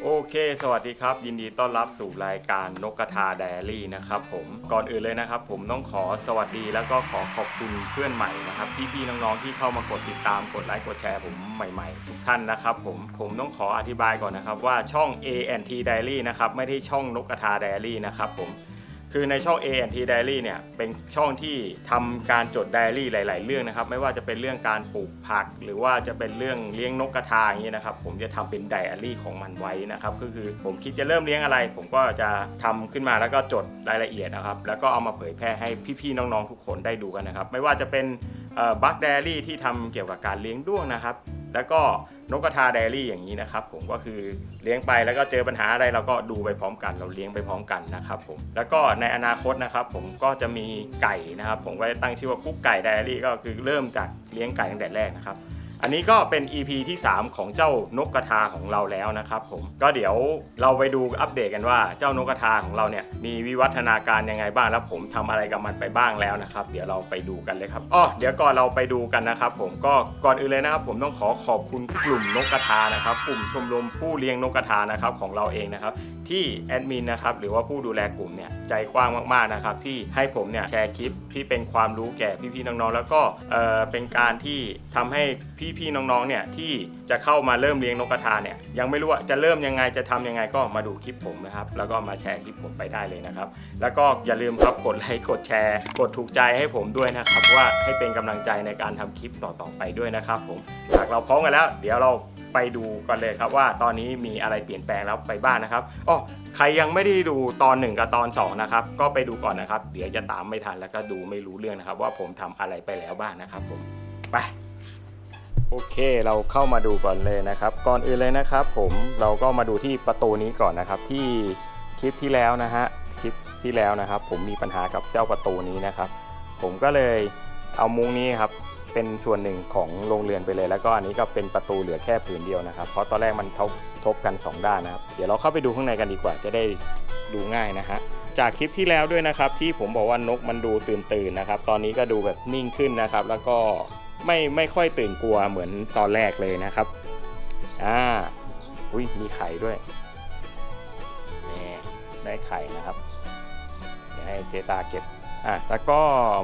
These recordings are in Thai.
โอเค สวัสดีครับ ยินดีต้อนรับสู่รายการนกกระทาไดอารี่นะครับผมก่อนอื่นเลยนะครับ ผมต้องขอสวัสดีแล้วก็ขอขอบคุณเพื่อนใหม่นะครับพี่ๆน้องๆที่เข้ามากดติดตามกดไลค์กดแชร์ผมใหม่ๆ ทุกท่านนะครับผมผมต้องขออธิบายก่อนนะครับว่าช่อง ANT Diary นะครับไม่ได้ช่องนกกระทาไดอารี่นะครับผม คือในช่อง A&T Diary เนี่ยเป็นช่องที่ทำการจดไดอารี่หลาย ๆ เรื่องนะครับ ไม่ว่าจะเป็นเรื่องการปลูกผัก หรือว่าจะเป็นเรื่องเลี้ยงนกกระทาอย่างนี้นะครับ ผมจะทำเป็นไดอารี่ของมันไว้นะครับก็คือผมคิดจะเริ่มเลี้ยงอะไร ผมก็จะทำขึ้นมาแล้วก็จดรายละเอียดนะครับ แล้วก็เอามาเผยแพร่ให้พี่ ๆ น้อง ๆ ทุกคนได้ดูกันนะครับ ไม่ว่าจะเป็น บัคไดอารี่ที่ทำเกี่ยวกับการเลี้ยงด้วงนะครับ แล้วก็นกกระทาไดอารี่อย่างนี้นะครับ ผมก็คือเลี้ยงไปแล้วก็เจอปัญหาอะไรเราก็ดูไปพร้อมกัน เราเลี้ยงไปพร้อมกันนะครับผมแล้วก็ในอนาคตนะครับ ผมก็จะมีไก่นะครับ ผมก็จะตั้งชื่อว่ากุ๊กไก่ไดอารี่ก็คือเริ่มจากเลี้ยงไก่ตั้งแต่แรกนะครับ อันนี้ก็เป็น EP ที่ 3 ของเจ้านกกระทาของเราแล้วนะครับผมก็เดี๋ยวเราไปดูอัปเดตกันว่าเจ้านกกระทาของเราเนี่ยมีวิวัฒนาการยังไงบ้างแล้วผมทำอะไรกับมันไปบ้างแล้วนะครับ เดี๋ยวเราไปดูกันเลยครับอ้อเดี๋ยวก่อนเราไปดูกันนะครับ ผมก็ก่อนอื่นเลยนะครับ ผมต้องขอขอบคุณกลุ่มนกกระทานะครับ กลุ่มชมรมผู้เลี้ยงนกกระทานะครับของเราเองนะครับ ที่แอดมินนะครับหรือว่าผู้ดูแลกลุ่มเนี่ยใจกว้างมากๆนะครับ ที่ให้ผมเนี่ยแชร์คลิปที่เป็นความรู้แก่พี่ๆน้องๆแล้วก็เอ่อเป็นการที่ทำให้พี่พี่น้องๆเนี่ยที่จะเข้ามาเริ่มเลี้ยงนกกระทาเนี่ยยังไม่รู้ว่าจะเริ่มยังไงจะทำยังไงก็มาดูคลิปผมนะครับ แล้วก็มาแชร์คลิปผมไปได้เลยนะครับ แล้วก็อย่าลืมครับกดไลค์กดแชร์ กดถูกใจให้ผมด้วยนะครับว่าให้เป็นกำลังใจในการทำคลิปต่อๆไปด้วยนะครับผมหากเราพร้อมกันแล้ว เดี๋ยวเราไปดูกันเลยครับว่าตอนนี้มีอะไรเปลี่ยนแปลงแล้วไปบ้างนะครับอ๋อใครยังไม่ได้ดูตอน 1 กับตอน 2 นะครับ ก็ไปดูก่อนนะครับ เดี๋ยวจะตามไม่ทันแล้วก็ดูไม่รู้เรื่องนะครับ ว่าผมทำอะไรไปแล้วบ้างนะครับผมไป โอเคเราเข้ามาดูก่อนเลยนะครับ ก่อนอื่นเลยนะครับ ผมเราก็มาดูที่ประตูนี้ก่อนนะครับ ที่คลิปที่แล้วนะฮะคลิปที่แล้วนะครับ ผมมีปัญหากับเจ้าประตูนี้นะครับ ผมก็เลยเอามุ้งนี้ครับเป็นส่วนหนึ่งของโรงเรือนไปเลย แล้วก็อันนี้ก็เป็นประตูเหลือแค่ผืนเดียวนะครับ เพราะตอนแรกมันทบทบกัน 2 ด้านนะครับ เดี๋ยวเราเข้าไปดูข้างในกันดีกว่าจะได้ดูง่ายนะฮะจากคลิปที่แล้วด้วยนะครับ ที่ผมบอกว่านกมันดูตื่นตื่นนะครับ ตอนนี้ก็ดูแบบนิ่งขึ้นนะครับ แล้วก็ ไม่ไม่ค่อยตื่นกลัวเหมือนตอนแรกเลยนะครับ อ่า อุ้ยมีไข่ด้วยนี่ได้ไข่นะครับ เดี๋ยวให้เจตาเก็บ อะ แล้วก็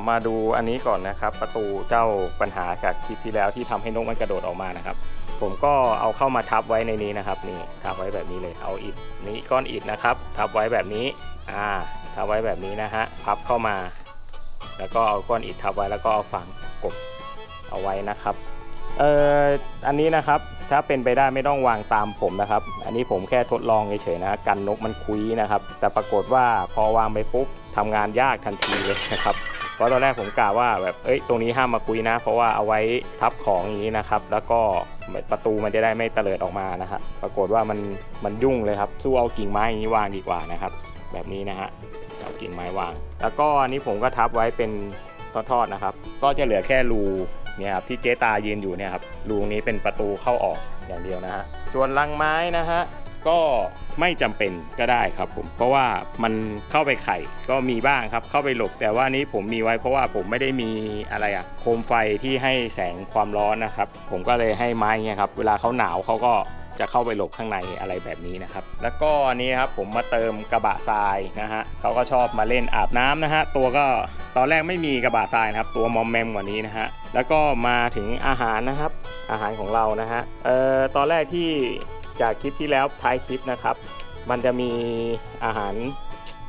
มาดูอันนี้ก่อนนะครับ ประตูเจ้าปัญหาจากคลิปที่แล้วที่ทำให้นกมันกระโดดออกมานะครับ ผมก็เอาเข้ามาทับไว้ในนี้นะครับ นี่ทับไว้แบบนี้เลย เอาอิฐนี้ก้อนอิฐนะครับ ทับไว้แบบนี้ อ่า ทับไว้แบบนี้นะฮะ พับเข้ามา แล้วก็เอาก้อนอิฐทับไว้แล้วก็เอาฝังกบ เอาไว้นะครับเอ่ออันนี้นะครับถ้าเป็นไปได้ไม่ต้องวางตามผมนะครับ อันนี้ผมแค่ทดลองเฉยๆนะกันนกมันคุยนะครับ แต่ปรากฏว่าพอวางไปปุ๊บทำงานยากทันทีเลยนะครับเพราะตอนแรกผมกะว่าแบบเอ้ยตรงนี้ห้ามมาคุยนะ เพราะว่าเอาไว้ทับของอย่างนี้นะครับ แล้วก็ประตูมันจะได้ไม่เตลิดออกมานะครับปรากฏว่ามันมันยุ่งเลยครับสู้เอากิ่งไม้อย่างนี้วางดีกว่านะครับ แบบนี้นะฮะเอากิ่งไม้วาง แล้วก็อันนี้ผมก็ทับไว้เป็นทอดๆนะครับ ก็จะเหลือแค่รู เนี่ยครับที่เจตายืนอยู่เนี่ยครับรูนี้เป็นประตูเข้าออกอย่างเดียวนะฮะส่วนลังไม้นะฮะก็ไม่จำเป็นก็ได้ครับผม เพราะว่ามันเข้าไปไข่ก็มีบ้างครับ เข้าไปหลบ แต่ว่านี้ผมมีไว้เพราะว่าผมไม่ได้มีอะไรอะโคมไฟที่ให้แสงความร้อนนะครับ ผมก็เลยให้ไม้เนี่ยครับ เวลาเขาหนาวเขาก็ จะเข้าไปหลบข้างในอะไรแบบนี้นะครับ แล้วก็อันนี้ครับผมมาเติมกระบะทรายนะฮะเขาก็ชอบมาเล่นอาบน้ำนะฮะตัวก็ตอนแรกไม่มีกระบะทรายนะครับ ตัวมอมแมมกว่านี้นะฮะแล้วก็มาถึงอาหารนะครับ อาหารของเรานะฮะเอ่อตอนแรกที่จากคลิปที่แล้วท้ายคลิปนะครับ มันจะมีอาหาร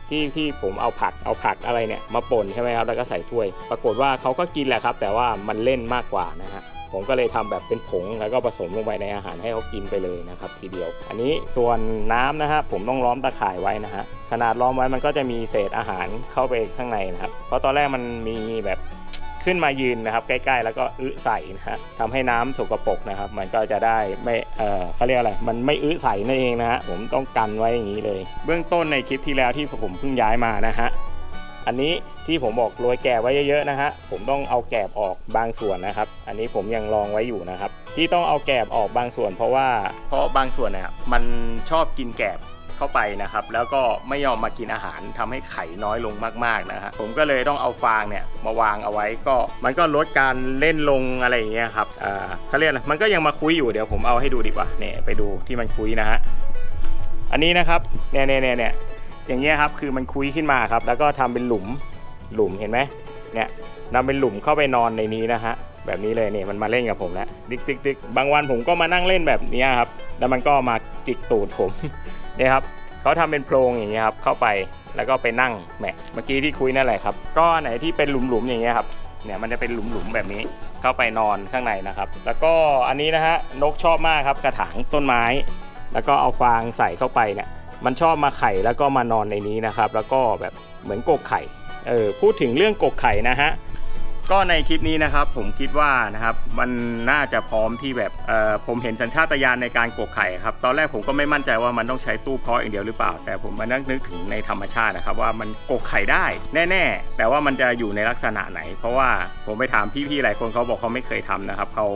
ที่ที่ผมเอาผักเอาผักอะไรเนี่ยมาป่นใช่ไหมครับแล้วก็ใส่ถ้วย ปรากฏว่าเขาก็กินแหละครับ แต่ว่ามันเล่นมากกว่านะฮะ ผมก็เลยทำแบบเป็นผงแล้วก็ผสมลงไปในอาหารให้เขากินไปเลยนะครับทีเดียว อันนี้ส่วนน้ำนะฮะผมต้องล้อมตะข่ายไว้นะฮะขนาดล้อมไว้มันก็จะมีเศษอาหารเข้าไปข้างในนะครับ เพราะตอนแรกมันมีแบบขึ้นมายืนนะครับใกล้ๆ แล้วก็อึใส่นะฮะทำให้น้ำสกปรกนะครับ มันก็จะได้ไม่เออเขาเรียกอะไรมันไม่อึใส่นั่นเองนะฮะผมต้องกันไว้อย่างนี้เลย เบื้องต้นในคลิปที่แล้วที่ผมเพิ่งย้ายมานะฮะ อันนี้ที่ผมบอกโรยแกบไว้เยอะๆนะฮะผมต้องเอาแกบออกบางส่วนนะครับ อันนี้ผมยังลองไว้อยู่นะครับ ที่ต้องเอาแกบออกบางส่วน เพราะว่าเพราะบางส่วนเนี่ยมันชอบกินแกบเข้าไปนะครับ แล้วก็ไม่ยอมมากินอาหารทำให้ไข่น้อยลงมากๆนะฮะผมก็เลยต้องเอาฟางเนี่ยมาวางเอาไว้ก็มันก็ลดการเล่นลงอะไรอย่างเงี้ยครับอ่าเขาเรียกอะไรมันก็ยังมาคุยอยู่เดี๋ยวผมเอาให้ดูดีกว่าเนี่ยไปดูที่มันคุยนะฮะอันนี้นะครับเน่เนี่ยเนี่ยเนี่ย อย่างเงี้ยครับคือมันคุยขึ้นมาครับ แล้วก็ทำเป็นหลุมหลุมเห็นไหมเนี่ยนำเป็นหลุมเข้าไปนอนในนี้นะฮะแบบนี้เลยเนี่ยมันมาเล่นกับผมแล้วดิกดิกดิกบางวันผมก็มานั่งเล่นแบบนี้ครับแล้วมันก็มาจิกตูดผมเนี่ยครับเขาทำเป็นโพรงอย่างเงี้ยครับเข้าไปแล้วก็ไปนั่งแหมเมื่อกี้ที่คุยนั่นแหละครับ ก็ไหนที่เป็นหลุมๆอย่างเงี้ยครับเนี่ยมันจะเป็นหลุมๆแบบนี้เข้าไปนอนข้างในนะครับ แล้วก็อันนี้นะฮะนกชอบมากครับกระถางต้นไม้ แล้วก็เอาฟางใส่เข้าไปเนี่ย มันชอบมาไข่แล้วก็มานอนในนี้นะครับ แล้วก็แบบเหมือนกกไข่เออพูดถึงเรื่องกกไข่นะฮะ ก็ในคลิปนี้นะครับผมคิดว่านะครับมันน่าจะพร้อมที่แบบเออผมเห็นสัญชาตญาณในการกกไข่ครับตอนแรกผมก็ไม่มั่นใจว่ามันต้องใช้ตู้เพาะอย่างเดียวหรือเปล่า แต่ผมมานั่งนึกถึงในธรรมชาตินะครับว่ามันกกไข่ได้แน่ๆ แต่ว่ามันจะอยู่ในลักษณะไหน เพราะว่าผมไปถามพี่ๆหลายคนเขาบอกเขาไม่เคยทำนะครับเขา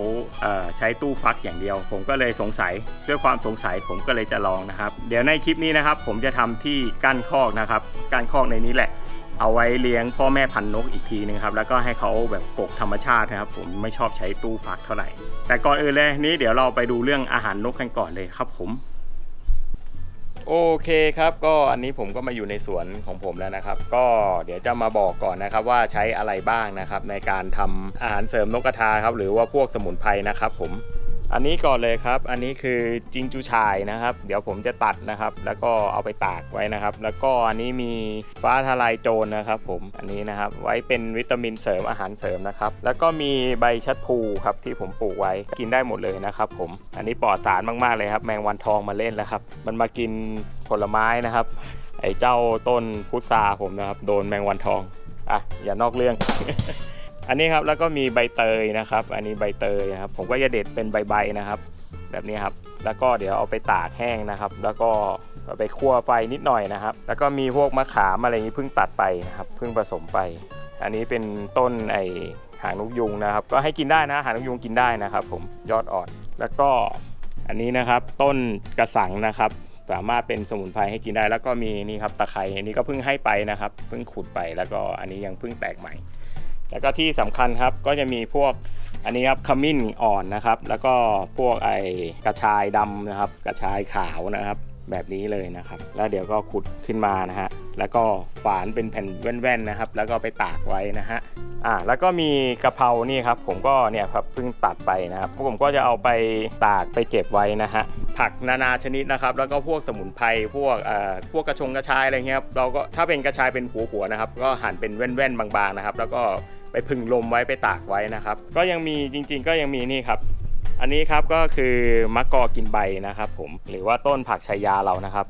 เอ่อใช้ตู้ฟักอย่างเดียว ผมก็เลยสงสัยด้วยความสงสัยผมก็เลยจะลองนะครับ เดี๋ยวในคลิปนี้นะครับผมจะทำที่กั้นคอกนะครับกั้นคอกในนี้แหละ เอาไว้เลี้ยงพ่อแม่พันนกอีกทีนึงครับแล้วก็ให้เขาแบบกกธรรมชาตินะครับ ผมไม่ชอบใช้ตู้ฟักเท่าไหร่ แต่ก่อนอื่นเลยนี้เดี๋ยวเราไปดูเรื่องอาหารนกกันก่อนเลยครับผมโอเคครับก็อันนี้ผมก็มาอยู่ในสวนของผมแล้วนะครับ ก็เดี๋ยวจะมาบอกก่อนนะครับว่าใช้อะไรบ้างนะครับ ในการทำอาหารเสริมนกกระทาครับ หรือว่าพวกสมุนไพรนะครับผม อันนี้ก่อนเลยครับ อันนี้คือจิงจูชายนะครับ เดี๋ยวผมจะตัดนะครับ แล้วก็เอาไปตากไว้นะครับ แล้วก็อันนี้มีฟ้าทลายโจรนะครับ ผม อันนี้นะครับ ไว้เป็นวิตามินเสริมอาหารเสริมนะครับ แล้วก็มีใบชัดพูครับที่ผมปลูกไว้ กินได้หมดเลยนะครับ ผม อันนี้ปลอดสารมากๆเลยครับ แมงวันทองมาเล่นแล้วครับ มันมากินผลไม้นะครับ ไอ้เจ้าต้นพุทราผมนะครับ โดนแมงวันทอง อะ อย่านอกเรื่อง อันนี้ครับแล้วก็มีใบเตยนะครับ อันนี้ใบเตยนะครับ ผมก็จะเด็ดเป็นใบๆนะครับ แบบนี้ครับแล้วก็เดี๋ยวเอาไปตากแห้งนะครับ แล้วก็เอาไปคั่วไฟนิดหน่อยนะครับ แล้วก็มีพวกมะขามอะไรนี้เพิ่งตัดไปนะครับเพิ่งผสมไป อันนี้เป็นต้นไอหางนกยุงนะครับ ก็ให้กินได้นะหางนกยุงกินได้นะครับ ผมยอดอ่อนแล้วก็อันนี้นะครับต้นกระสังนะครับ สามารถเป็นสมุนไพรให้กินได้ แล้วก็มีนี่ครับตะไคร้อันนี้ก็เพิ่งให้ไปนะครับ เพิ่งขุดไปแล้วก็อันนี้ยังเพิ่งแตกใหม่ แล้วก็ที่สำคัญครับก็จะมีพวกอันนี้ครับขมิ้นอ่อนนะครับ แล้วก็พวกไอกระชายดำนะครับ กระชายขาวนะครับ แบบนี้เลยนะครับ แล้วเดี๋ยวก็ขุดขึ้นมานะฮะแล้วก็ฝานเป็นแผ่นแว่นๆนะครับ แล้วก็ไปตากไว้นะฮะอ่าแล้วก็มีกะเพรานี่ครับ ผมก็เนี่ยครับเพิ่งตัดไปนะครับพวกผมก็จะเอาไปตากไปเก็บไว้นะฮะผักนานาชนิดนะครับ แล้วก็พวกสมุนไพรพวกเอ่อพวกกระชงกระชายอะไรเงี้ยครับเราก็ถ้าเป็นกระชายเป็นหัวๆนะครับ ก็หั่นเป็นแว่นๆบางๆนะครับ แล้วก็ ไปพึ่งลมไว้ไปตากไว้นะครับ ก็ยังมีจริง ๆ ก็ยังมีนี่ครับ อันนี้ครับก็คือมะกอกินใบนะครับ ผมหรือว่าต้นผักชายาเรานะครับ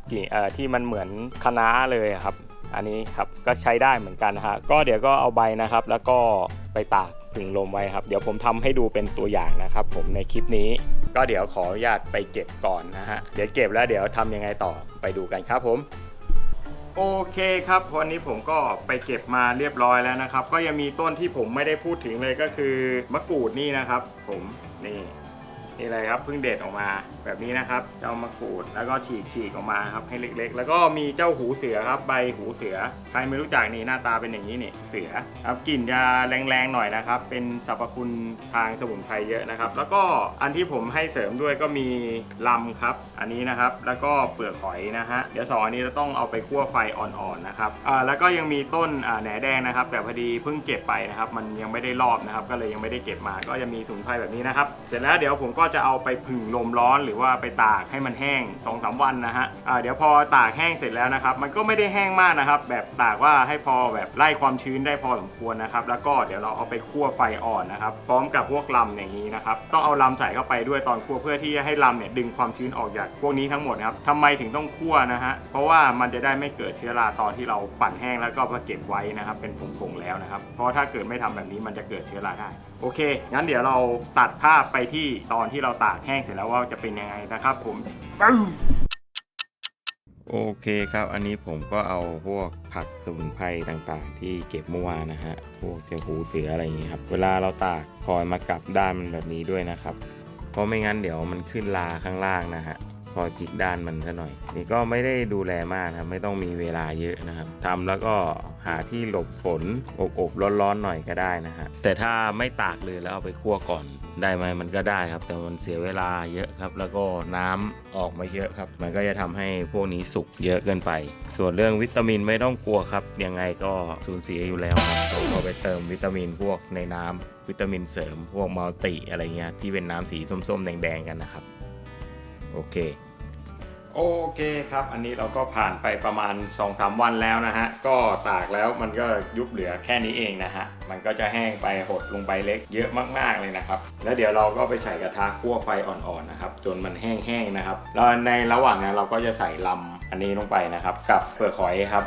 ที่มันเหมือนคะน้าเลยครับ อันนี้ครับก็ใช้ได้เหมือนกันนะฮะก็เดี๋ยวก็เอาใบนะครับ แล้วก็ไปตากผึ่งลมไว้ครับ เดี๋ยวผมทำให้ดูเป็นตัวอย่างนะครับ ผมในคลิปนี้ ก็เดี๋ยวขออนุญาตไปเก็บก่อนนะฮะเดี๋ยวเก็บแล้วเดี๋ยวทำยังไงต่อไปดูกันครับผม โอเคครับวันนี้ผมก็ไปเก็บมาเรียบร้อยแล้วนะครับ ก็ยังมีต้นที่ผมไม่ได้พูดถึงเลยก็คือมะกรูดนี่นะครับ ผมนี่ นี่เลยครับเพิ่งเด็ดออกมาแบบนี้นะครับเจ้ามะกรูดแล้วก็ฉีกฉีกออกมาครับให้เล็ก ๆ แล้วก็มีเจ้าหูเสือครับใบหูเสือใครไม่รู้จักนี่หน้าตาเป็นอย่างนี้นี่เสือครับกลิ่นจะแรงๆหน่อยนะครับ เป็นสรรพคุณทางสมุนไพรเยอะนะครับ แล้วก็อันที่ผมให้เสริมด้วยก็มีลำครับ อันนี้นะครับ แล้วก็เปลือกหอยนะฮะเดี๋ยวสองอันนี้จะต้องเอาไปคั่วไฟอ่อนๆนะครับอ่าแล้วก็ยังมีต้นอ่าแหนแดงนะครับ แต่พอดีเพิ่งเก็บไปนะครับ มันยังไม่ได้รอบนะครับ ก็เลยยังไม่ได้เก็บมาก็จะมีสมุนไพรแบบนี้นะครับ เสร็จแล้วเดี๋ยวผมก็็จะเอาไปผึ่งลมร้อนหรือว่าไปตากให้มันแห้ง2อสวันนะฮะอ่าเดี๋ยวพอตากแห้งเสร็จแล้วนะครับ มันก็ไม่ได้แห้งมากนะครับ แบบตากว่าให้พอแบบไล่ความชื้นได้พอสมควรนะครับ แล้วก็เดี๋ยวเราเอาไปคั่วไฟอ่อนนะครับ พร้อมกับพวกลำอย่างนี้นะครับ ต้องเอาลำใส่เข้าไปด้วยตอนคั่วเพื่อที่จะให้ลำเนี่ยดึงความชื้นออกจากพวกนี้ทั้งหมดนะครับทำไมถึงต้องคั่วนะฮะ เพราะว่ามันจะได้ไม่เกิดเชื้อราตอนที่เราปั่นแห้งแล้วก็มาเก็บไว้นะครับ เป็นผงๆแล้วนะครับ เพราะถ้าเกิดไม่ทำแบบนี้มันจะเกิดเชื้อราได้ โอเค งั้นเดี๋ยวเราตัดภาพไปที่ตอนที่เราตากแห้งเสร็จแล้วว่าจะเป็นยังไงนะครับผมปึ้งโอเคครับ อันนี้ผมก็เอาพวกผักสมุนไพรต่างๆ ที่เก็บเมื่อวานนะฮะ พวกเจ้าหูเสืออะไรอย่างนี้ครับ เวลาเราตากคอยมากลับด้านมันแบบนี้ด้วยนะครับ เพราะไม่งั้นเดี๋ยวมันขึ้นลาข้างล่างนะฮะ คอยพลิกด้านมันซะหน่อย นี่ก็ไม่ได้ดูแลมากครับ ไม่ต้องมีเวลาเยอะนะครับทำแล้วก็หาที่หลบฝนอบๆร้อนๆหน่อยก็ได้นะฮะแต่ถ้าไม่ตากเลยแล้วเอาไปคั่วก่อนได้ไหมมันก็ได้ครับ แต่มันเสียเวลาเยอะครับ แล้วก็น้ำออกมาเยอะครับ มันก็จะทำให้พวกนี้สุกเยอะเกินไป ส่วนเรื่องวิตามินไม่ต้องกลัวครับ ยังไงก็สูญเสียอยู่แล้วครับต้องเอาไปเติมวิตามินพวกในน้ำวิตามินเสริมพวกมัลติอะไรเงี้ยที่เป็นน้ำสีส้มๆแดงๆกันนะครับ โอเค โอเคครับ อันนี้เราก็ผ่านไปประมาณ 2-3 วันแล้วนะฮะ ก็ตากแล้วมันก็ยุบเหลือแค่นี้เองนะฮะ มันก็จะแห้งไปหดลงไปเล็กเยอะมากๆเลยนะครับ แล้วเดี๋ยวเราก็ไปใส่กระทะคั่วไฟอ่อนๆนะครับ จนมันแห้งๆนะครับ แล้วในระหว่างนั้นเราก็จะใส่ลำอันนี้ลงไปนะครับ กับเปลือกหอยครับ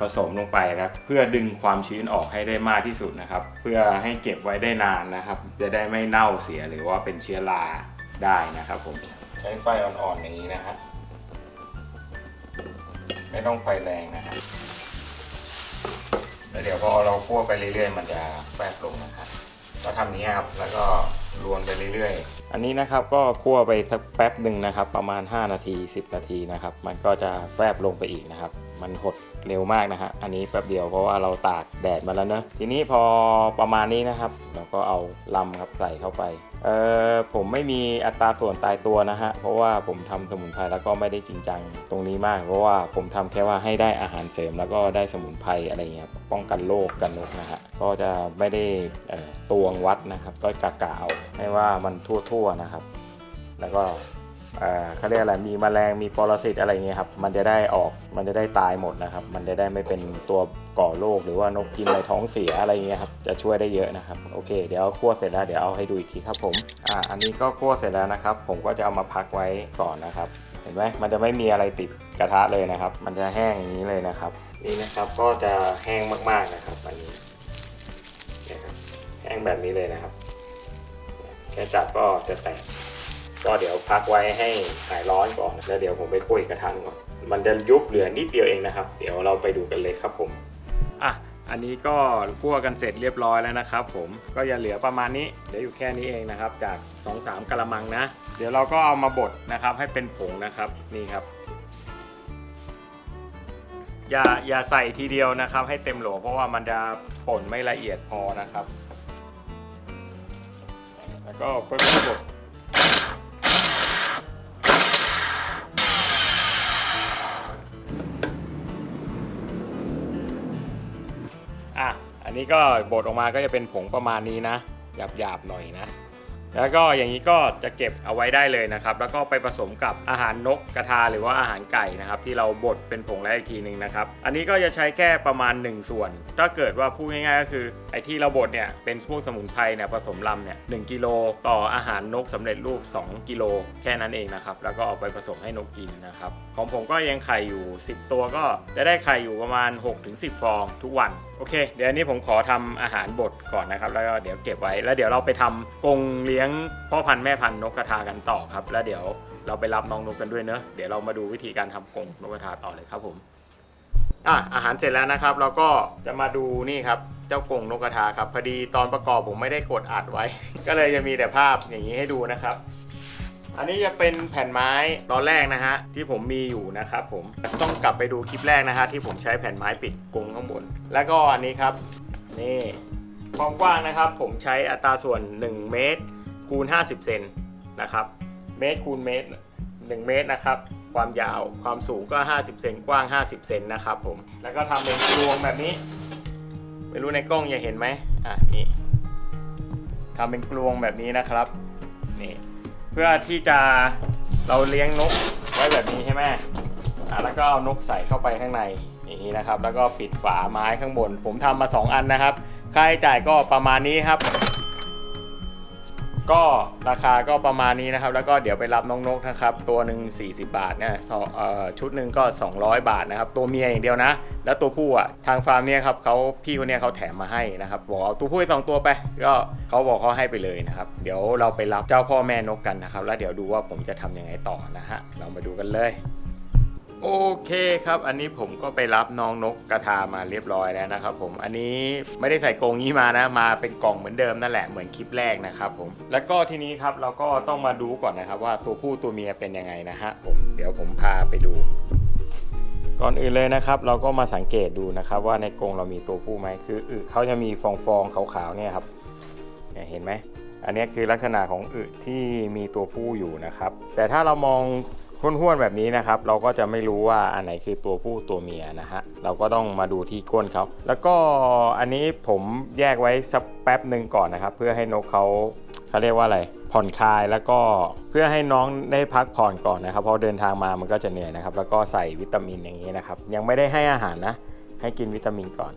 ผสมลงไปนะเพื่อดึงความชื้นออกให้ได้มากที่สุดนะครับ เพื่อให้เก็บไว้ได้นานนะครับ จะได้ไม่เน่าเสียหรือว่าเป็นเชื้อราได้นะครับผม ช้ไฟอ่อนๆอย่างนี้นะฮะ ไม่ต้องไฟแรงนะฮะแล้วเดี๋ยวพอเราคั่วไปเรื่อยๆ มันจะแฟบลงนะครับก็ทำนี้ครับ แล้วก็รวนไปเรื่อยๆ อันนี้นะครับก็คั่วไปสักแป๊บหนึ่งนะครับ ประมาณ 5 นาที 10 นาทีนะครับ มันก็จะแฟบลงไปอีกนะครับ มันหดเร็วมากนะฮะ อันนี้แป๊บเดียวเพราะว่าเราตากแดดมาแล้วเนอะทีนี้พอประมาณนี้นะครับ เราก็เอาลำครับใส่เข้าไป เออผมไม่มีอัตราส่วนตายตัวนะฮะ เพราะว่าผมทำสมุนไพรแล้วก็ไม่ได้จริงจังตรงนี้มาก เพราะว่าผมทำแค่ว่าให้ได้อาหารเสริม แล้วก็ได้สมุนไพรอะไรเงี้ยป้องกันโรคกันนกนะฮะก็จะไม่ได้ตวงวัดนะครับ ก็กะกะเอาให้ว่ามันทั่วๆนะครับ แล้วก็ เขาเรียกอะไรมีแมลงมีปรสิตอะไรเงี้ยครับมันจะได้ออกมันจะได้ตายหมดนะครับ มันจะได้ไม่เป็นตัวก่อโรคหรือว่านกกินอะไรท้องเสียอะไรเงี้ยครับจะช่วยได้เยอะนะครับโอเค เดี๋ยวคั่วเสร็จแล้วเดี๋ยวเอาให้ดูอีกทีครับผมอ่าอันนี้ก็คั่วเสร็จแล้วนะครับ ผมก็จะเอามาพักไว้ก่อนนะครับเห็นไหมมันจะไม่มีอะไรติดกระทะเลยนะครับ มันจะแห้งอย่างนี้เลยนะครับ นี่นะครับก็จะแห้งมากๆนะครับอันนี้นะครับแห้งแบบนี้เลยนะครับแค่จับก็จะแตก ก็เดี๋ยวพักไว้ให้หายร้อนก่อนแล้วเดี๋ยวผมไปคั่วอีกกระทะหนึ่งก่อนมันจะยุบเหลือนิดเดียวเองนะครับ เดี๋ยวเราไปดูกันเลยครับผมอะอันนี้ก็คั่วกันเสร็จเรียบร้อยแล้วนะครับ ผมก็อย่าเหลือประมาณนี้เหลืออยู่แค่นี้เองนะครับ จาก 2-3กะละมังนะ เดี๋ยวเราก็เอามาบดนะครับ ให้เป็นผงนะครับนี่ครับอย่าอย่าใส่ทีเดียวนะครับ ให้เต็มโหลเพราะว่ามันจะป่นไม่ละเอียดพอนะครับ แล้วก็ค่อยๆบด นี้ก็บดออกมาก็จะเป็นผงประมาณนี้นะหยาบๆหน่อยนะ แล้วก็อย่างนี้ก็จะเก็บเอาไว้ได้เลยนะครับ แล้วก็ไปผสมกับอาหารนกกระทาหรือว่าอาหารไก่นะครับ ที่เราบดเป็นผงแล้วอีกทีหนึ่งนะครับ อันนี้ก็จะใช้แค่ประมาณ 1 ส่วน ถ้าเกิดว่าพูดง่ายๆก็คือไอ้ที่เราบดเนี่ยเป็นพวกสมุนไพรเนี่ยผสมลำเนี่ยหกิโลต่ออาหารนกสำเร็จรูป 2 กิโลแค่นั้นเองนะครับ แล้วก็เอาไปผสมให้นกกินนะครับ ของผมก็ยังไข่อยู่ 10 ตัวก็จะได้ไข่อยู่ประมาณ 6-10 ฟองทุกวันโอเค เดี๋ยวอันนี้ผมขอทำอาหารบดก่อนนะครับ แล้วก็เดี๋ยวเก็บไว้แล้วเดี๋ยวเราไปทำกรงเลี้ยงพ่อพันธุ์แม่พันธุ์นกกระทากันต่อครับ แล้วเดี๋ยวเราไปรับน้องนกกันด้วยเนอะเดี๋ยวเรามาดูวิธีการทำกรงนกกระทาต่อเลยครับผมอะอาหารเสร็จแล้วนะครับ เราก็จะมาดูนี่ครับเจ้ากรงนกกระทาครับพอดีตอนประกอบผมไม่ได้กดอัดไว้ ก็เลยจะมีแต่ภาพอย่างนี้ให้ดูนะครับ อันนี้จะเป็นแผ่นไม้ตอนแรกนะฮะที่ผมมีอยู่นะครับผมต้องกลับไปดูคลิปแรกนะฮะที่ผมใช้แผ่นไม้ปิดกรงข้างบน แล้วก็อันนี้ครับนี่ความกว้างนะครับ ผมใช้อัตราส่วน 1 เมตร คูณ 50 เซนนะครับ เมตรคูณเมตร 1 เมตรนะครับ ความยาวความสูงก็ 50 เซนกว้าง 50 เซนนะครับผม แล้วก็ทำเป็นรวงแบบนี้ ไม่รู้ในกล้องยังเห็นไหมอะนี่ทำเป็นกลวงแบบนี้นะครับนี่เพื่อที่จะเราเลี้ยงนกไว้แบบนี้ใช่ไหมอะแล้วก็เอานกใส่เข้าไปข้างในอย่างนี้นะครับ แล้วก็ปิดฝาไม้ข้างบน ผมทำมา 2 อันนะครับ ค่าใช้จ่ายก็ประมาณนี้ครับ ก็ราคาก็ประมาณนี้นะครับ แล้วก็เดี๋ยวไปรับน้องนกนะครับ ตัวหนึ่ง40 บาทเนี่ยชุดหนึ่งก็ 200 บาทนะครับ ตัวเมียอย่างเดียวนะ แล้วตัวผู้อะทางฟาร์มเนี่ยครับเขาพี่คนเนี้ยเขาแถมมาให้นะครับบอกเอาตัวผู้สองตัวไป ก็เขาบอกเขาให้ไปเลยนะครับ เดี๋ยวเราไปรับเจ้าพ่อแม่นกกันนะครับ แล้วเดี๋ยวดูว่าผมจะทำยังไงต่อนะฮะเรามาดูกันเลย โอเคครับ อันนี้ผมก็ไปรับน้องนกกระทามาเรียบร้อยแล้วนะครับผม อันนี้ไม่ได้ใส่กรงนี้มานะ มาเป็นกล่องเหมือนเดิมนั่นแหละ เหมือนคลิปแรกนะครับผม แล้วก็ทีนี้ครับเราก็ต้องมาดูก่อนนะครับ ว่าตัวผู้ตัวเมียเป็นยังไงนะฮะผม เดี๋ยวผมพาไปดู ก่อนอื่นเลยนะครับ เราก็มาสังเกตดูนะครับ ว่าในกรงเรามีตัวผู้ไหมคืออึเขาจะมีฟองฟองๆขาวๆเนี่ยครับเห็นไหม อันนี้คือลักษณะของอึที่มีตัวผู้อยู่นะครับ แต่ถ้าเรามอง ห้วนๆแบบนี้นะครับ เราก็จะไม่รู้ว่าอันไหนคือตัวผู้ตัวเมียนะฮะเราก็ต้องมาดูที่ก้นเขาแล้วก็อันนี้ผมแยกไว้สักแป๊บหนึ่งก่อนนะครับ เพื่อให้นกเขาเขาเรียกว่าอะไรผ่อนคลายแล้วก็เพื่อให้น้องได้พักผ่อนก่อนนะครับเพราะเดินทางมามันก็จะเหนื่อยนะครับ แล้วก็ใส่วิตามินอย่างนี้นะครับ ยังไม่ได้ให้อาหารนะ ให้กินวิตามินก่อน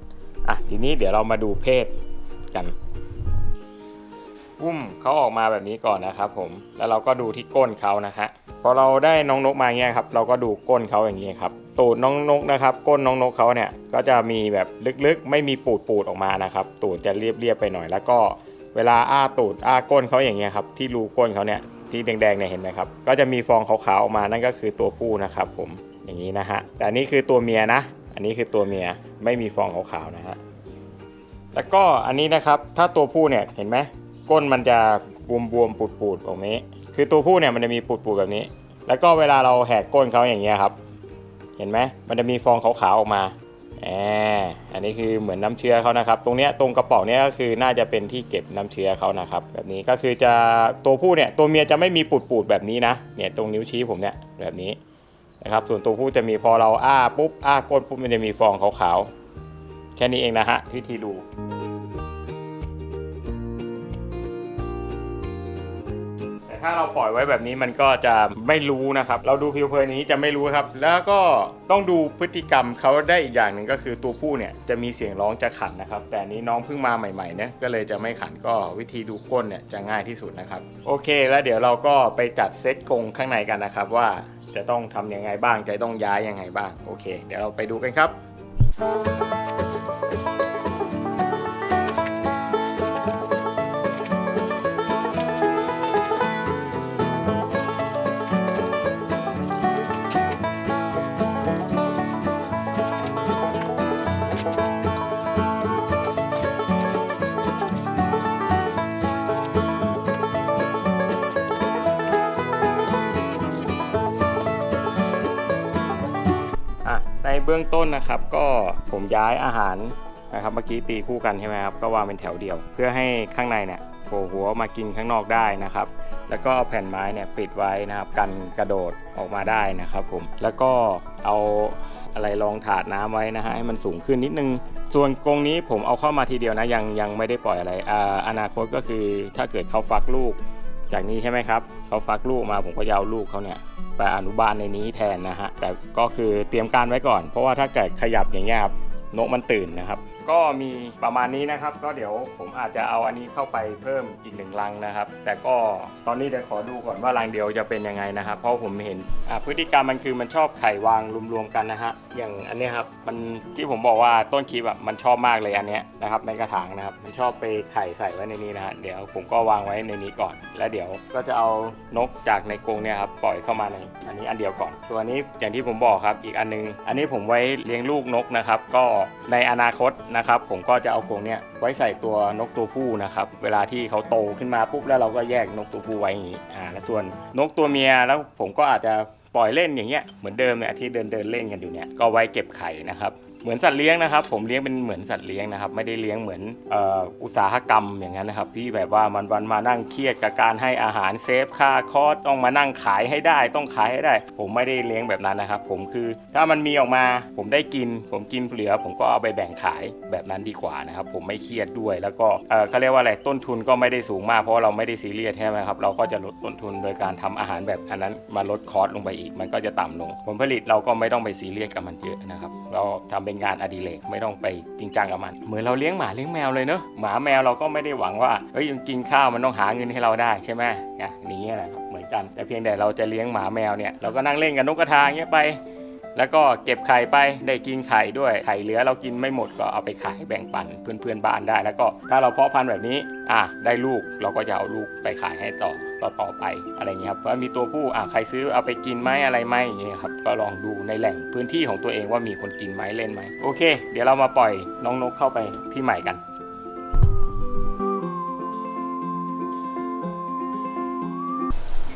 อะทีนี้เดี๋ยวเรามาดูเพศกันอุ้มเขาออกมาแบบนี้ก่อนนะครับผมแล้วเราก็ดูที่ก้นเขานะฮะ พอเราได้น้องนกมาเงี้ยครับเราก็ดูก้นเขาอย่างนี้ครับตูดน้องนกนะครับ ก้นน้องนกเขาเนี่ยก็จะมีแบบลึกๆ ไม่มีปูดปูดๆออกมานะครับ ตูดจะเรียบๆไปหน่อย แล้วก็เวลาอ้าตูดอ้าก้นเขาอย่างเงี้ยครับที่รูก้นเขาเนี่ยที่แดงๆเนี่ยเห็นไหมครับก็จะมีฟองขาวๆออกมานั่นก็คือตัวผู้นะครับ ผมอย่างนี้นะฮะแต่อันนี้คือตัวเมียนะ อันนี้คือตัวเมียไม่มีฟองขาวๆนะฮะแล้วก็อันนี้นะครับถ้าตัวผู้เนี่ยเห็นไหมก้นมันจะบวมๆปูดๆแบบนี้ คือตัวผู้เนี่ยมันจะมีปูดๆแบบนี้ แล้วก็เวลาเราแหกก้นเขาอย่างเงี้ยครับ เห็นไหมมันจะมีฟองขาวๆออกมาแอบอันนี้คือเหมือนน้ำเชื้อเขานะครับ ตรงเนี้ยตรงกระป๋องเนี้ยก็คือน่าจะเป็นที่เก็บน้ำเชื้อเขานะครับ แบบนี้ก็คือจะตัวผู้เนี่ยตัวเมียจะไม่มีปูดๆแบบนี้นะ เนี่ยตรงนิ้วชี้ผมเนี่ยแบบนี้นะครับ ส่วนตัวผู้จะมีพอเราอ้าปุ๊บอ้าก้นปุ๊บมันจะมีฟองขาวๆแค่นี้เองนะฮะวิธีดู ถ้าเราปล่อยไว้แบบนี้มันก็จะไม่รู้นะครับ เราดูผิวเพลินนี้จะไม่รู้ครับ แล้วก็ต้องดูพฤติกรรมเขาได้อีกอย่างหนึ่งก็คือตัวผู้เนี่ยจะมีเสียงร้องจะขันนะครับ แต่นี้น้องเพิ่งมาใหม่ๆเนี่ยก็เลยจะไม่ขันก็วิธีดูก้นเนี่ยจะง่ายที่สุดนะครับ โอเค แล้วเดี๋ยวเราก็ไปจัดเซตกรงข้างในกันนะครับ ว่าจะต้องทำยังไงบ้างจะต้องย้ายยังไงบ้างโอเค เดี๋ยวเราไปดูกันครับอะ ในเบื้องต้นนะครับก็ผมย้ายอาหารนะครับเมื่อกี้ตีคู่กันใช่ไหมครับก็วางเป็นแถวเดียว เพื่อให้ข้างในเนี่ยโผล่หัวมากินข้างนอกได้นะครับ แล้วก็เอาแผ่นไม้เนี่ยปิดไว้นะครับกันกระโดดออกมาได้นะครับผมแล้วก็เอาอะไรรองถาดน้ำไว้นะฮะให้มันสูงขึ้นนิดนึง ส่วนกรงนี้ผมเอาเข้ามาทีเดียวนะยังยังไม่ได้ปล่อยอะไรอาอนาคตก็คือถ้าเกิดเขาฟักลูก จากนี้ใช่ไหมครับเขาฟักลูกมาผมก็จะเอาลูกเขาเนี่ยไปอนุบาลในนี้แทนนะฮะแต่ก็คือเตรียมการไว้ก่อน เพราะว่าถ้าเกิดขยับอย่างเงี้ยครับนกมันตื่นนะครับก็มีประมาณนี้นะครับ ก็เดี๋ยวผมอาจจะเอาอันนี้เข้าไปเพิ่มอีกหนึ่งรังนะครับ แต่ก็ตอนนี้เดี๋ยวขอดูก่อนว่ารังเดียวจะเป็นยังไงนะครับ เพราะผมเห็นพฤติกรรมมันคือมันชอบไข่วางรวมๆกันนะฮะอย่างอันนี้ครับมันที่ผมบอกว่าต้นคลิปอะมันชอบมากเลยอันเนี้ยนะครับในกระถางนะครับมันชอบไปไข่ใส่ไว้ในนี้นะฮะเดี๋ยวผมก็วางไว้ในนี้ก่อน แล้วเดี๋ยวก็จะเอานกจากในกรงเนี่ยครับปล่อยเข้ามาในอันนี้อันเดียวก่อนส่วอันนี้อย่างที่ผมบอกครับอีกอันนึง อันนี้ผมไว้เลี้ยงลูกนกนะครับก็ในอนาคตนะครับ ผมก็จะเอากรงเนี้ยไว้ใส่ตัวนกตัวผู้นะครับ เวลาที่เขาโตขึ้นมาปุ๊บแล้วเราก็แยกนกตัวผู้ไว้อย่างนี้อ่าแล้วส่วนนกตัวเมียแล้วผมก็อาจจะปล่อยเล่นอย่างเงี้ยเหมือนเดิมเนี่ยที่เดินเดินเล่นกันอยู่เนี่ยก็ไว้เก็บไข่นะครับ เหมือนสัตว์เลี้ยงนะครับ ผมเลี้ยงเป็นเหมือนสัตว์เลี้ยงนะครับ ไม่ได้เลี้ยงเหมือนอ,อุตสาหกรรมอย่างนั้นนะครับ ที่แบบว่ามันวันมานั่งเครียดกับการให้อาหารเซฟค่าคอสต้องมานั่งขายให้ได้ ต้องขายให้ได้ ผมไม่ได้เลี้ยงแบบนั้นนะครับ ผมคือถ้ามันมีออกมาผมได้กิน ผมกินเหลือ ผมก็เอาไปแบ่งขายแบบนั้นดีกว่านะครับ ผมไม่เครียดด้วย แล้วก็เเขาเรียกว่าอะไรต้นทุนก็ไม่ได้สูงมากเพราะเราไม่ได้ซีเรียสใช่ไหมครับเราก็จะลดต้นทุนโดยการทำอาหารแบบอันนั้นมาลดคอสลงไปอีก มันก็จะต่ำลง ผลผลิตเราก็ไม่ต้องไปซีเรียสกับมันเยอะนะครับ เราทำเป็นงานอดิเรกไม่ต้องไปจริงจังกับมัน เหมือนเราเลี้ยงหมาเลี้ยงแมวเลยเนอะหมาแมวเราก็ไม่ได้หวังว่าเอ้ยมันกินข้าวมันต้องหาเงินให้เราได้ใช่ไหมเนี่ยอย่างนี้แหละครับเหมือนกันแต่เพียงแต่เราจะเลี้ยงหมาแมวเนี่ยเราก็นั่งเล่นกับนกกระทาอย่างเงี้ยไป แล้วก็เก็บไข่ไปได้กินไข่ด้วยไข่เหลือเรากินไม่หมดก็เอาไปขายแบ่งปันเพื่อนๆบ้านได้ แล้วก็ถ้าเราเพาะพันธุ์แบบนี้อะได้ลูกเราก็จะเอาลูกไปขายให้ต่อต่อต่อไปอะไรเงี้ยครับว่ามีตัวผู้อะใครซื้อเอาไปกินไหมอะไรไหมอย่างเงี้ยครับก็ลองดูในแหล่งพื้นที่ของตัวเองว่ามีคนกินไหมเล่นไหมโอเค เดี๋ยวเรามาปล่อยน้องนกเข้าไปที่ใหม่กัน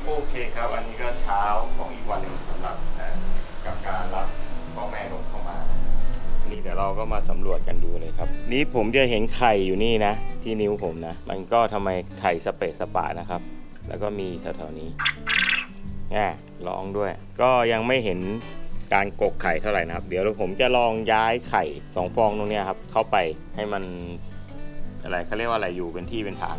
โอเคครับอันนี้ก็เช้าของอีกวันหนึ่งสำหรับ การรับพ่อแม่นกเข้ามา นี่เดี๋ยวเราก็มาสำรวจกันดูเลยครับ นี่ผมจะเห็นไข่อยู่นี่นะ ที่นิ้วผมนะ มันก็ทำไมไข่สเปซสปานะครับ แล้วก็มีแถวๆนี้แง่ร้องด้วย ก็ยังไม่เห็นการกกไข่เท่าไหร่นะครับ เดี๋ยวผมจะลองย้ายไข่สองฟองตรงนี้ครับ เข้าไปให้มันอะไรเขาเรียกว่าอะไรอยู่เป็นที่เป็นทาง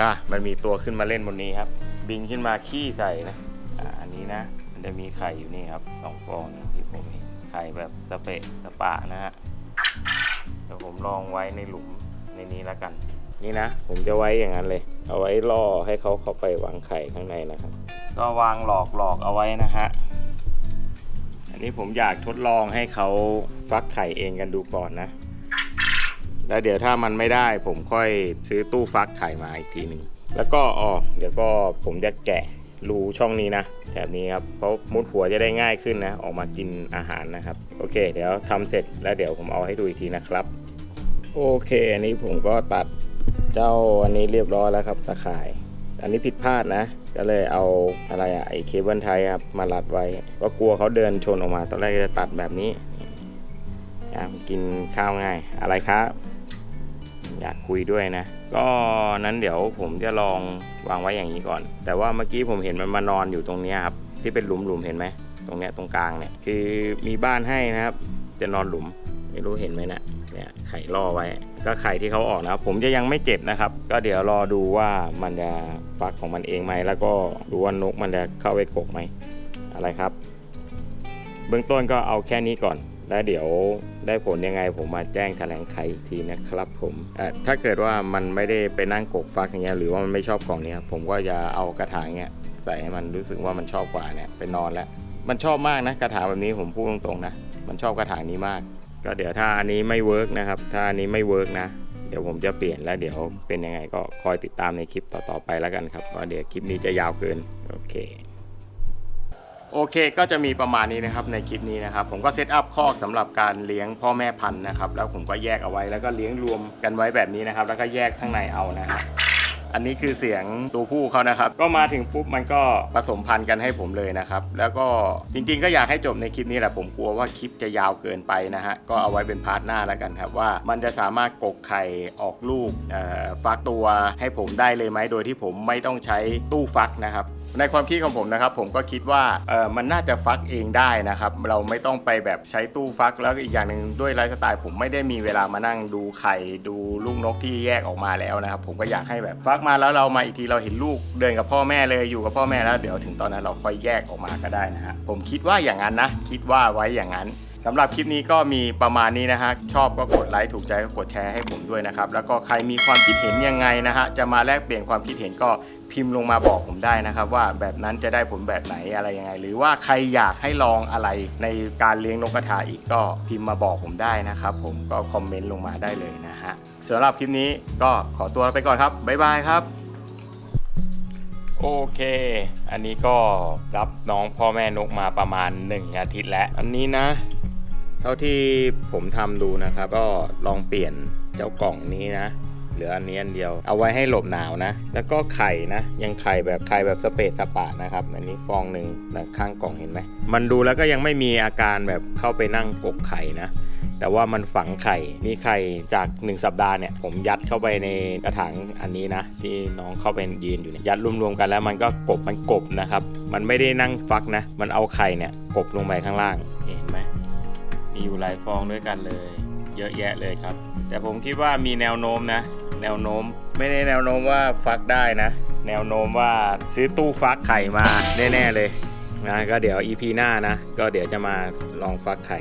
อะมันมีตัวขึ้นมาเล่นบนนี้ครับ บินขึ้นมาขี้ใส่นะอะอันนี้นะ จะมีไข่อยู่นี่ครับสองฟองที่ผมเห็นไข่แบบสเปะสปะนะฮะเดี๋ยวผมลองไว้ในหลุมในนี้แล้วกัน นี่นะ ผมจะไว้อย่างนั้นเลย เอาไว้ล่อให้เขาเข้าไปวางไข่ข้างในนะครับ ก็วางหลอกหลอกเอาไว้นะฮะอันนี้ผมอยากทดลองให้เขาฟักไข่เองกันดูก่อนนะแล้วเดี๋ยวถ้ามันไม่ได้ผมค่อยซื้อตู้ฟักไข่มาอีกทีหนึ่งแล้วก็อ๋อเดี๋ยวก็ผมจะแกะ รูช่องนี้นะแถบนี้ครับเพราะมุดหัวจะได้ง่ายขึ้นนะ ออกมากินอาหารนะครับ โอเค เดี๋ยวทำเสร็จแล้วเดี๋ยวผมเอาให้ดูอีกทีนะครับ โอเค อันนี้ผมก็ตัดเจ้าอันนี้เรียบร้อยแล้วครับตะข่าย อันนี้ผิดพลาดนะ ก็เลยเอาอะไรอะไอเคเบิลไทยครับมารัดไว้ ก็กลัวเขาเดินชนออกมา ตอนแรกจะตัดแบบนี้อยากกินข้าวง่ายอะไรครับ อยากคุยด้วยนะ ก็นั้นเดี๋ยวผมจะลองวางไว้อย่างนี้ก่อน แต่ว่าเมื่อกี้ผมเห็นมันมานอนอยู่ตรงนี้ครับที่เป็นหลุมๆเห็นไหมตรงเนี้ยตรงกลางเนี่ยคือมีบ้านให้นะครับ จะนอนหลุมไม่รู้เห็นไหมนะเนี่ยไข่ล่อไว้ ก็ไข่ที่เขาออกนะครับ ผมจะยังไม่เก็บนะครับ ก็เดี๋ยวรอดูว่ามันจะฟักของมันเองไหมแล้วก็ดูว่านกมันจะเข้าไปกกไหมอะไรครับ เบื้องต้นก็เอาแค่นี้ก่อน แล้วเดี๋ยวได้ผลยังไงผมมาแจ้งแถลงไขอีกทีนะครับผมถ้าเกิดว่ามันไม่ได้ไปนั่งกกฟักอย่างเงี้ยหรือว่ามันไม่ชอบกล่องนี้ยผมก็จะเอากระถางเนี้ยใส่ให้มันรู้สึกว่ามันชอบกว่าเนี่ยไปนอนแล้วมันชอบมากนะกระถางแบบนี้ผมพูดตรงๆนะมันชอบกระถางนี้มาก ก็เดี๋ยวถ้าอันนี้ไม่เวิร์กนะครับถ้าอันนี้ไม่เวิร์กนะเดี๋ยวผมจะเปลี่ยนแล้วเดี๋ยวเป็นยังไงก็คอยติดตามในคลิปต่อๆไปแล้วกันครับว่าเดี๋ยวคลิปนี้จะยาวเกินโอเค โอเคก็จะมีประมาณนี้นะครับในคลิปนี้นะครับ ผมก็เซตอัพคอกสำหรับการเลี้ยงพ่อแม่พันธุ์นะครับ แล้วผมก็แยกเอาไว้แล้วก็เลี้ยงรวมกันไว้แบบนี้นะครับ แล้วก็แยกข้างในเอานะฮะอันนี้คือเสียงตัวผู้เขานะครับ ก็มาถึงปุ๊บมันก็ผสมพันธุ์กันให้ผมเลยนะครับ แล้วก็จริงๆ ก็อยากให้จบในคลิปนี้แหละผมกลัวว่าคลิปจะยาวเกินไปนะฮะก็เอาไว้เป็นพาร์ทหน้าแล้วกันครับว่ามันจะสามารถกกไข่ออกลูกฟักตัวให้ผมได้เลยไหมโดยที่ผมไม่ต้องใช้ตู้ฟักนะครับ ในความคิดของผมนะครับ ผมก็คิดว่าเออมันน่าจะฟักเองได้นะครับ เราไม่ต้องไปแบบใช้ตู้ฟัก แล้วอีกอย่างหนึ่งด้วยไลฟ์สไตล์ผมไม่ได้มีเวลามานั่งดูไข่ดูลูกนกที่แยกออกมาแล้วนะครับ ผมก็อยากให้แบบฟักมาแล้วเรามาอีกทีเราเห็นลูกเดินกับพ่อแม่เลยอยู่กับพ่อแม่แล้วเดี๋ยวถึงตอนนั้นเราค่อยแยกออกมาก็ได้นะฮะผมคิดว่าอย่างนั้นนะ คิดว่าไว้อย่างนั้นสำหรับคลิปนี้ก็มีประมาณนี้นะฮะ ชอบก็กดไลค์ ถูกใจก็กดแชร์ให้ผมด้วยนะครับ แล้วก็ใครมีความคิดเห็นยังไงนะฮะ จะมาแลกเปลี่ยนความคิดเห็นก็ พิมพ์ลงมาบอกผมได้นะครับว่าแบบนั้นจะได้ผลแบบไหนอะไรยังไง หรือว่าใครอยากให้ลองอะไรในการเลี้ยงนกกระทาอีกก็พิมพ์มาบอกผมได้นะครับ ผมก็คอมเมนต์ลงมาได้เลยนะฮะสำหรับคลิปนี้ก็ขอตัวไปก่อนครับบ๊ายบายครับโอเค อันนี้ก็รับน้องพ่อแม่นกมาประมาณ 1 อาทิตย์แล้ว อันนี้นะ เท่าที่ผมทำดูนะครับ ก็ลองเปลี่ยนเจ้ากล่องนี้นะ เหลืออันนี้อันเดียว เอาไว้ให้หลบหนาวนะ แล้วก็ไข่นะ ยังไข่แบบไข่แบบสเปซสปะนะครับ อันนี้ฟองหนึ่งแต่ข้างกล่องเห็นไหม มันดูแล้วก็ยังไม่มีอาการแบบเข้าไปนั่งกกไข่นะแต่ว่ามันฝังไข่มีไข่จาก 1 สัปดาห์เนี่ย ผมยัดเข้าไปในกระถางอันนี้นะ ที่น้องเข้าไปยืนอยู่เนี่ยยัดรวมๆกันแล้วมันก็กบมันกบนะครับ มันไม่ได้นั่งฟักนะ มันเอาไข่เนี่ยกบลงไปข้างล่าง เห็นไหมมีอยู่หลายฟองด้วยกันเลย เยอะแยะเลยครับ แต่ผมคิดว่ามีแนวโน้มนะ แนวโน้ม ไม่ได้แนวโน้มว่าฟักได้นะ แนวโน้มว่าซื้อตู้ฟักไข่มาแน่ๆเลยนะก็เดี๋ยว EP หน้านะ ก็เดี๋ยวจะมาลองฟักไข่